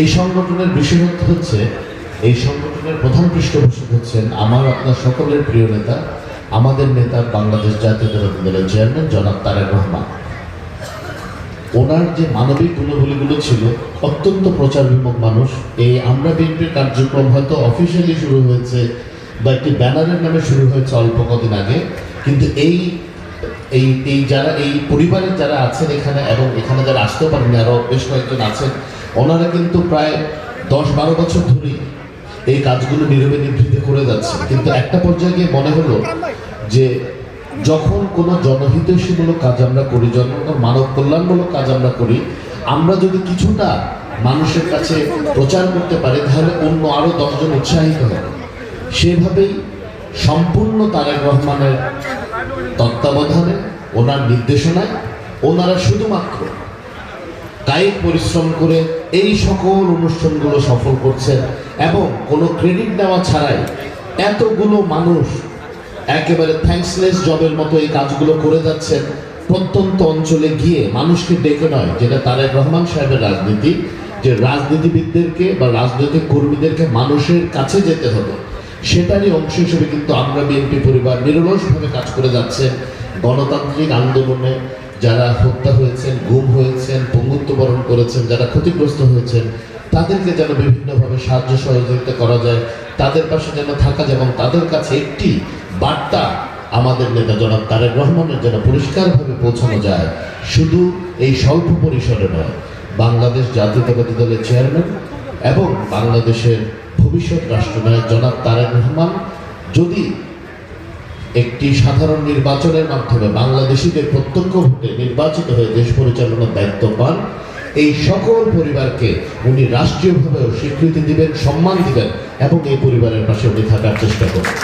এই সংগঠনের বিশেষত্ব হচ্ছে, এই সংগঠনের প্রধান পৃষ্ঠপোষক হচ্ছেন আমার আপনার সকলের প্রিয় নেতা, আমাদের নেতা বাংলাদেশ জাতীয়তাবাদী দলের চেয়ারম্যান জনাব তারেক রহমান। ওনার যে মানবিক গুণগুলিগুলো ছিল, অত্যন্ত প্রচার বিমুখ মানুষ। এই আমরা বিএনপির কার্যক্রম হয়তো অফিসিয়ালি শুরু হয়েছে বা একটি ব্যানারের নামে শুরু হয়েছে অল্প কদিন আগে, কিন্তু এই এই এই যারা, এই পরিবারের যারা আছেন এখানে এবং এখানে যারা আসতেও পারেন আরও বেশ কয়েকজন আছেন, ওনারা কিন্তু প্রায় দশ বারো বছর ধরেই এই কাজগুলো নীরবে নিভৃতে করে যাচ্ছে। কিন্তু একটা পর্যায়ে গিয়ে মনে হলো যে যখন কোনো জনহিতৈষীমূলক কাজ আমরা করি, যখন মানব কল্যাণমূলক কাজ আমরা করি, আমরা যদি কিছুটা মানুষের কাছে প্রচার করতে পারি, তাহলে অন্য আরও দশজন উৎসাহিত হবে। সেভাবেই সম্পূর্ণ তারেক রহমানের তত্ত্বাবধানে, ওনার নির্দেশনায়, ওনারা শুধুমাত্র কায়িক পরিশ্রম করে এই সকল অনুষ্ঠানগুলো সফল করছেন এবং কোনো ক্রেডিট নেওয়া ছাড়াই এতগুলো মানুষ একেবারে থ্যাঙ্কসলেস জবের মতো এই কাজগুলো করে যাচ্ছেন। প্রত্যন্ত অঞ্চলে গিয়ে মানুষকে ডেকে নয়, যেটা তারেক রহমান সাহেবের রাজনীতি, যে রাজনীতিবিদদেরকে বা রাজনৈতিক কর্মীদেরকে মানুষের কাছে যেতে হবে। সেটারই অংশ হিসেবে কিন্তু আমরা বিএনপি পরিবার নিরলসভাবে কাজ করে যাচ্ছেন গণতান্ত্রিক আন্দোলনে যারা হত্যা হয়েছেন, গুম হয়েছেন, পঙ্গুত্ব বরণ করেছেন, যারা ক্ষতিগ্রস্ত হয়েছেন, তাদেরকে যেন বিভিন্নভাবে সাহায্য সহযোগিতা করা যায়, তাদের পাশে যেন থাকা যায় এবং তাদের কাছে একটি বার্তা আমাদের নেতা জনাব তারেক রহমানের যেন পরিষ্কারভাবে পৌঁছানো যায়। শুধু এই স্বল্প পরিসরে নয়, বাংলাদেশ জাতীয়তাবাদী দলের চেয়ারম্যান এবং বাংলাদেশের ভবিষ্যৎ রাষ্ট্রনায়ক জনাব তারেক রহমান যদি একটি সাধারণ নির্বাচনের মাধ্যমে বাংলাদেশিদের প্রত্যক্ষ ভোটে নির্বাচিত হয়ে দেশ পরিচালনার দায়িত্ব পান, এই সকল পরিবারকে উনি রাষ্ট্রীয়ভাবেও স্বীকৃতি দিবেন, সম্মান দিবেন এবং এই পরিবারের পাশে উনি থাকার চেষ্টা করবেন।